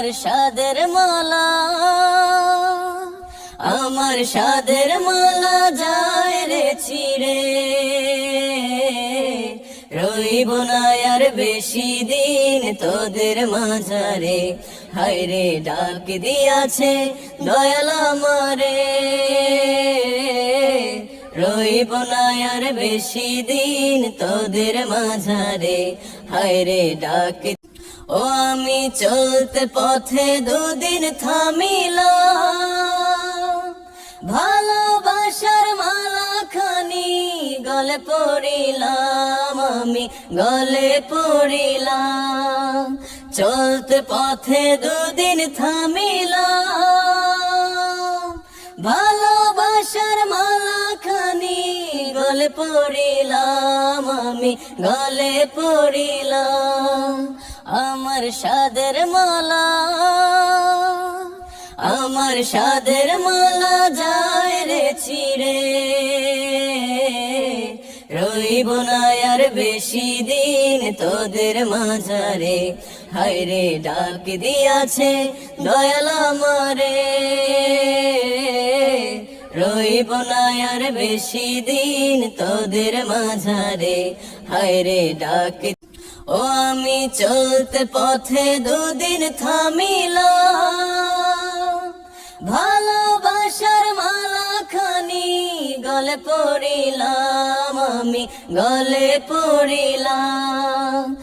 আমার সাদের মালা, আমার সাদের মালা যায় রে ছিড়ে। রইব না আর বেশি দিন তোদের মাঝারে। হায়রে ডাক দিয়াছে দয়াল আমারে। রইব না আর বেশি দিন তোদের মাঝারে। হায়রে ডাক ও, আমি চলতে পথে দুদিন থামিলাম। ভালোবাসার মালা খানি গলে পড়িলাম আমি, গলে পড়িলাম। চলতে পথে দুদিন থামিলাম। গলে পড়িলাম আমি, গলে পড়িলাম আমার সাদের মালা, আমার সাদের মালা যায় রে চিরে রইব না আর বেশি দিন তোদের মাঝারে, হায়রে ডাক দিয়াছে দয়াল আমারে। না আর বেশি দিন তোদের মাঝারে। হায়রে ডাক। ও আমি চলতে পথে দুদিন থামিলাম। ভালোবাসার মালা খানি গলে পড়িলাম, আমি গলে পড়িলাম।